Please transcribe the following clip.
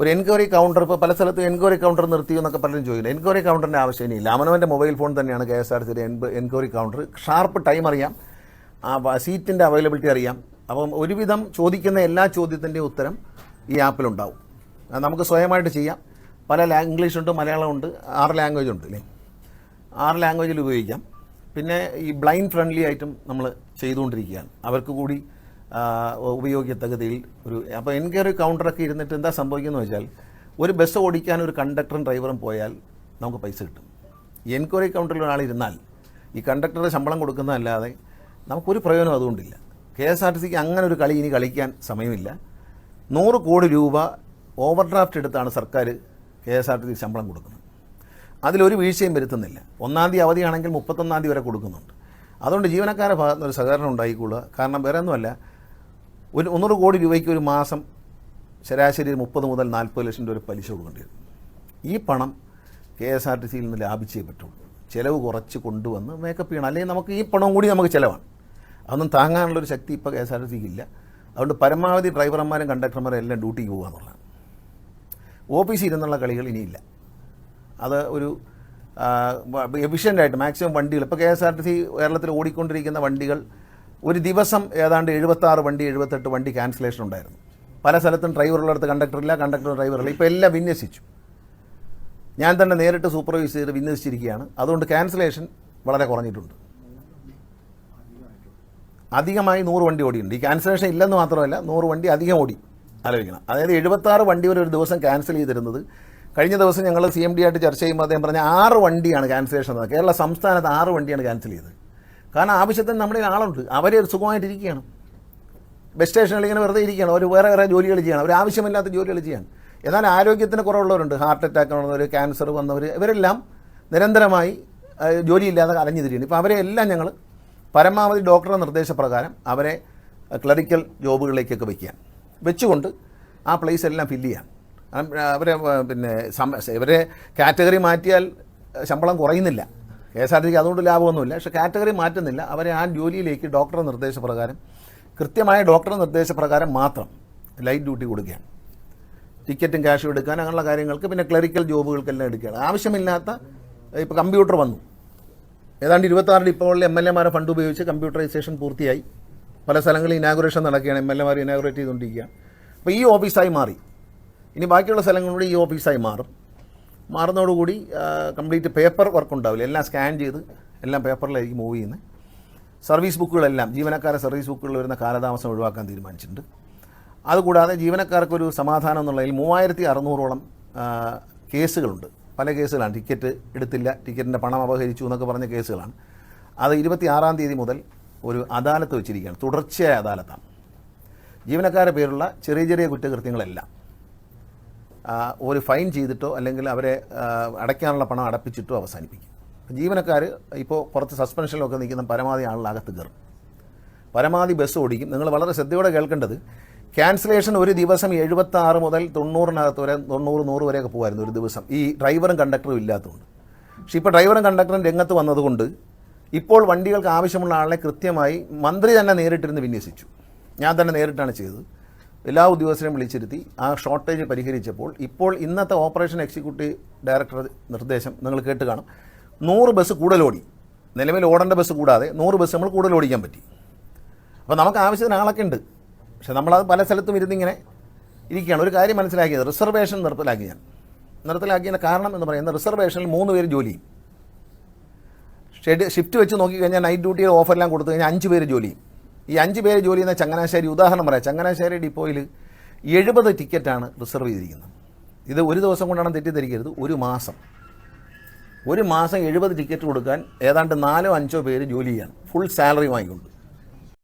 ഒരു enquiry counter ഇപ്പോൾ പല സ്ഥലത്തും എൻക്വയറി കൗണ്ടർ നിർത്തി എന്നൊക്കെ പലരും ചോദിക്കുന്നത് എൻക്വയറി കൗണ്ടറിന്റെ ആവശ്യം ഇനിയില്ല. അവനവന്റെ മൊബൈൽ ഫോൺ തന്നെയാണ് കെ എസ് ആർ സിയുടെ എൻക്വയറി കൗണ്ടർ ഷാർപ്പ് ടൈം അറിയാം. ആ സീറ്റിന്റെ അവൈലബിലിറ്റി അറിയാം. അപ്പം ഒരുവിധം ചോദിക്കുന്ന എല്ലാ ചോദ്യത്തിന്റെയും ഉത്തരം ഈ ആപ്പിലുണ്ടാവും നമുക്ക് സ്വയമായിട്ട് ചെയ്യാം. പല ലാ മലയാളം മലയാളമുണ്ട് ആറ് ലാംഗ്വേജ് ഉണ്ട് അല്ലേ ആറ് ലാംഗ്വേജിൽ ഉപയോഗിക്കാം. പിന്നെ ഈ ബ്ലൈൻഡ് ഫ്രണ്ട്ലി ആയിട്ടും നമ്മൾ ചെയ്തുകൊണ്ടിരിക്കുകയാണ്. അവർക്ക് കൂടി തകുതിയിൽ ഒരു അപ്പോൾ എൻക്വയറി കൗണ്ടറൊക്കെ ഇരുന്നിട്ട് എന്താ സംഭവിക്കുന്നത് വെച്ചാൽ ഒരു ബസ് ഓടിക്കാൻ ഒരു കണ്ടക്ടറും ഡ്രൈവറും പോയാൽ നമുക്ക് പൈസ കിട്ടും. എൻക്വയറി കൗണ്ടറിൽ ഒരാൾ ഇരുന്നാൽ ഈ കണ്ടക്ടറുടെ ശമ്പളം കൊടുക്കുന്നതല്ലാതെ നമുക്കൊരു പ്രയോജനം അതുകൊണ്ടില്ല. കെ എസ് ആർ ടി സിക്ക് അങ്ങനെ ഒരു കളി ഇനി കളിക്കാൻ സമയമില്ല. നൂറ് കോടി രൂപ ഓവർ ഡ്രാഫ്റ്റ് എടുത്താണ് സർക്കാർ K S R T C ശമ്പളം കൊടുക്കുന്നത്. അതിലൊരു വീഴ്ചയും വരുത്തുന്നില്ല. ഒന്നാം തീയതി അവധിയാണെങ്കിൽ മുപ്പത്തൊന്നാം തീയതി വരെ കൊടുക്കുന്നുണ്ട്. അതുകൊണ്ട് ജീവനക്കാരുടെ ഭാഗത്തുനിന്ന് ഒരു സഹകരണം ഉണ്ടായിക്കൊള്ളുക കാരണം വേറെ ഒന്നുമല്ല ഒരു ഒന്നൂറ് കോടി രൂപയ്ക്ക് ഒരു മാസം ശരാശരി മുപ്പത് മുതൽ നാൽപ്പത് ലക്ഷം രൂപ പലിശ കൊടുക്കേണ്ടി വരും. ഈ പണം കെ എസ് ആർ ടി സിയിൽ നിന്ന് ലാഭിച്ചേ പറ്റുള്ളൂ. ചിലവ് കുറച്ച് കൊണ്ടുവന്ന് മേക്കപ്പ് ചെയ്യണം. അല്ലെങ്കിൽ നമുക്ക് ഈ പണം കൂടി നമുക്ക് ചിലവാണ്. അതൊന്നും താങ്ങാനുള്ളൊരു ശക്തി ഇപ്പോൾ കെ എസ് ആർ ടി സിക്ക് ഇല്ല. അതുകൊണ്ട് പരമാവധി ഡ്രൈവർമാരും കണ്ടക്ടർമാരും എല്ലാം ഡ്യൂട്ടിക്ക് പോകുക എന്നുള്ളതാണ്. ഓഫീസിൽ ഇരുന്നുള്ള കളികൾ ഇനിയില്ല. അത് ഒരു എഫിഷ്യന്റായിട്ട് മാക്സിമം വണ്ടികൾ. ഇപ്പോൾ K S R T C കേരളത്തിൽ ഓടിക്കൊണ്ടിരിക്കുന്ന വണ്ടികൾ ഒരു ദിവസം ഏതാണ്ട് എഴുപത്താറ് വണ്ടി എഴുപത്തെട്ട് വണ്ടി ക്യാൻസലേഷൻ ഉണ്ടായിരുന്നു. പല സ്ഥലത്തും ഡ്രൈവറുള്ളടത്ത് കണ്ടക്ടറില്ല കണ്ടക്ടർ ഡ്രൈവറില്ല ഇപ്പോൾ എല്ലാം വിന്യസിച്ചു. ഞാൻ തന്നെ നേരിട്ട് സൂപ്പർവൈസ് ചെയ്ത് വിന്യസിച്ചിരിക്കുകയാണ്. അതുകൊണ്ട് ക്യാൻസലേഷൻ വളരെ കുറഞ്ഞിട്ടുണ്ട്. അധികമായി നൂറ് വണ്ടി ഓടിയിട്ടുണ്ട്. ഈ ക്യാൻസലേഷൻ ഇല്ലെന്ന് മാത്രമല്ല നൂറ് വണ്ടി അധികം ഓടി. ആലോചിക്കണം. അതായത് എഴുപത്താറ് വണ്ടി വരെ ഒരു ദിവസം ക്യാൻസൽ ചെയ്തിരുന്നത് കഴിഞ്ഞ ദിവസം ഞങ്ങൾ സി എം ഡി ആയിട്ട് ചർച്ച ചെയ്യുമ്പോൾ അദ്ദേഹം പറഞ്ഞ ആറ് വണ്ടിയാണ് ക്യാൻസലേഷൻ കേരള സംസ്ഥാനത്ത് ആറ് വണ്ടിയാണ് ക്യാൻസൽ ചെയ്തത്. കാരണം ആവശ്യത്തിന് നമ്മുടെ ആളുണ്ട്. അവരെ സുഖമായിട്ടിരിക്കുകയാണ് ബസ് സ്റ്റേഷനിൽ ഇങ്ങനെ വെറുതെ ഇരിക്കുകയാണ്. അവർ വേറെ വേറെ ജോലികൾ ചെയ്യണം. അവർ ആവശ്യമില്ലാത്ത ജോലികൾ ചെയ്യാണ്. എന്നാൽ ആരോഗ്യത്തിന് കുറവുള്ളവരുണ്ട്. ഹാർട്ട് അറ്റാക്ക് വന്നവർ ക്യാൻസർ വന്നവർ ഇവരെല്ലാം നിരന്തരമായി ജോലിയില്ലാതെ അലഞ്ഞു തിരിയുന്നു ഇപ്പോൾ അവരെ എല്ലാം ഞങ്ങൾ പരമാവധി ഡോക്ടറുടെ നിർദ്ദേശപ്രകാരം അവരെ ക്ലറിക്കൽ ജോബുകളിലേക്കൊക്കെ വയ്ക്കുകയാണ് വെച്ചുകൊണ്ട് ആ പ്ലേസ് എല്ലാം ഫില്ല് ചെയ്യാൻ അവരെ പിന്നെ ഇവരെ കാറ്റഗറി മാറ്റിയാൽ ശമ്പളം കുറയുന്നില്ല. കെ എസ് ആർ ടി സിക്ക് അതുകൊണ്ട് ലാഭമൊന്നുമില്ല. പക്ഷേ കാറ്റഗറി മാറ്റുന്നില്ല. അവരെ ആ ജോലിയിലേക്ക് ഡോക്ടറുടെ നിർദ്ദേശപ്രകാരം കൃത്യമായ ഡോക്ടറുടെ നിർദ്ദേശപ്രകാരം മാത്രം ലൈറ്റ് ഡ്യൂട്ടി കൊടുക്കുകയാണ്. ടിക്കറ്റും ക്യാഷും എടുക്കാൻ അങ്ങനെയുള്ള കാര്യങ്ങൾക്ക് പിന്നെ ക്ലറിക്കൽ ജോബുകൾക്കെല്ലാം എടുക്കുകയാണ്. ആവശ്യമില്ലാത്ത ഇപ്പോൾ കമ്പ്യൂട്ടർ വന്നു. ഏതാണ്ട് ഇരുപത്താറിൽ ഇപ്പോൾ എം എൽ എമാരെ ഫണ്ട് ഉപയോഗിച്ച് കമ്പ്യൂട്ടറൈസേഷൻ പൂർത്തിയായി. പല സ്ഥലങ്ങളിൽ ഇനാഗുറേഷൻ നടക്കുകയാണ്. എം എൽ എമാർ ഇനാഗുറേറ്റ് ചെയ്തുകൊണ്ടിരിക്കുകയാണ്. അപ്പോൾ ഈ ഓഫീസായി മാറി. ഇനി ബാക്കിയുള്ള സ്ഥലങ്ങളിലൂടെ ഈ ഓഫീസായി മാറും. മാറുന്നതോടുകൂടി കംപ്ലീറ്റ് പേപ്പർ വർക്ക് ഉണ്ടാവില്ല. എല്ലാം സ്കാൻ ചെയ്ത് എല്ലാം പേപ്പറിലായിരിക്കും മൂവ് ചെയ്യുന്നത് സർവീസ് ബുക്കുകളെല്ലാം ജീവനക്കാരെ സർവീസ് ബുക്കുകളിൽ വരുന്ന കാലതാമസം ഒഴിവാക്കാൻ തീരുമാനിച്ചിട്ടുണ്ട്. അതുകൂടാതെ ജീവനക്കാർക്കൊരു സമാധാനം എന്നുള്ളതിൽ മൂവായിരത്തി അറുന്നൂറോളം കേസുകളുണ്ട്. പല കേസുകളാണ്. ടിക്കറ്റ് എടുത്തില്ല ടിക്കറ്റിന്റെ പണം അപഹരിച്ചു എന്നൊക്കെ പറഞ്ഞ കേസുകളാണ്. അത് ഇരുപത്തി ആറാം തീയതി മുതൽ ഒരു അദാലത്ത് വെച്ചിരിക്കുകയാണ്. തുടർച്ചയായ അദാലത്താണ്. ജീവനക്കാരുടെ പേരുള്ള ചെറിയ ചെറിയ കുറ്റകൃത്യങ്ങളെല്ലാം ഒരു ഫൈൻ ചെയ്തിട്ടോ അല്ലെങ്കിൽ അവരെ അടയ്ക്കാനുള്ള പണം അടപ്പിച്ചിട്ടോ അവസാനിപ്പിക്കും. ജീവനക്കാർ ഇപ്പോൾ പുറത്ത് സസ്പെൻഷനിലൊക്കെ നിൽക്കുന്ന പരമാവധി ആളുകൾ അകത്ത് കയറും. പരമാവധി ബസ് ഓടിക്കും. നിങ്ങൾ വളരെ ശ്രദ്ധയോടെ കേൾക്കേണ്ടത് ക്യാൻസലേഷൻ ഒരു ദിവസം എഴുപത്തി ആറ് മുതൽ തൊണ്ണൂറിനകത്ത് വരെ തൊണ്ണൂറ് നൂറ് വരെയൊക്കെ പോകുമായിരുന്നു ഒരു ദിവസം. ഈ ഡ്രൈവറും കണ്ടക്ടറും ഇല്ലാത്തതുകൊണ്ട്. പക്ഷേ ഇപ്പോൾ ഡ്രൈവറും കണ്ടക്ടറും രംഗത്ത് വന്നതുകൊണ്ട് ഇപ്പോൾ വണ്ടികൾക്ക് ആവശ്യമുള്ള ആളെ കൃത്യമായി മന്ത്രി തന്നെ നേരിട്ടിരുന്ന് വിന്യസിച്ചു. ഞാൻ തന്നെ നേരിട്ടാണ് ചെയ്തത്. എല്ലാ ഉദ്യോഗസ്ഥരെയും വിളിച്ചിരുത്തി ആ ഷോർട്ടേജ് പരിഹരിച്ചപ്പോൾ ഇപ്പോൾ ഇന്നത്തെ ഓപ്പറേഷൻ എക്സിക്യൂട്ടീവ് ഡയറക്ടർ നിർദ്ദേശം നിങ്ങൾ കേട്ട് കാണും. നൂറ് ബസ് കൂടുതൽ ഓടി. നിലവിൽ ഓടേണ്ട ബസ് കൂടാതെ നൂറ് ബസ് നമ്മൾ കൂടുതൽ ഓടിക്കാൻ പറ്റി. അപ്പോൾ നമുക്ക് ആവശ്യത്തിന് ആളൊക്കെ ഉണ്ട്. പക്ഷെ നമ്മളത് പല സ്ഥലത്തും ഇരുന്നിങ്ങനെ ഇരിക്കുകയാണ്. ഒരു കാര്യം മനസ്സിലാക്കിയത്. റിസർവേഷൻ നിർത്തലാക്കി ഞാൻ. നിർത്തലാക്കിയതിന്റെ കാരണം എന്ന് പറയുന്നത് റിസർവേഷനിൽ മൂന്ന് പേര് ജോലി ഷെഡ് ഷിഫ്റ്റ് വെച്ച് നോക്കി കഴിഞ്ഞാൽ നൈറ്റ് ഡ്യൂട്ടിയുടെ ഓഫറെല്ലാം കൊടുത്തു കഴിഞ്ഞാൽ അഞ്ച് പേര് ജോലി ചെയ്യും. ഈ അഞ്ച് പേര് ജോലി ചെയ്യുന്ന ചങ്ങനാശ്ശേരി ഉദാഹരണം പറയാം. ചങ്ങനാശ്ശേരി ഡിപ്പോയിൽ എഴുപത് ടിക്കറ്റാണ് റിസർവ് ചെയ്തിരിക്കുന്നത്. ഇത് ഒരു ദിവസം കൊണ്ടാണ് തെറ്റിദ്ധരിക്കരുത് ഒരു മാസം. ഒരു മാസം എഴുപത് ടിക്കറ്റ് കൊടുക്കാൻ ഏതാണ്ട് നാലോ അഞ്ചോ പേര് ജോലി ചെയ്യാണ്. ഫുൾ സാലറി വാങ്ങിക്കൊണ്ട്.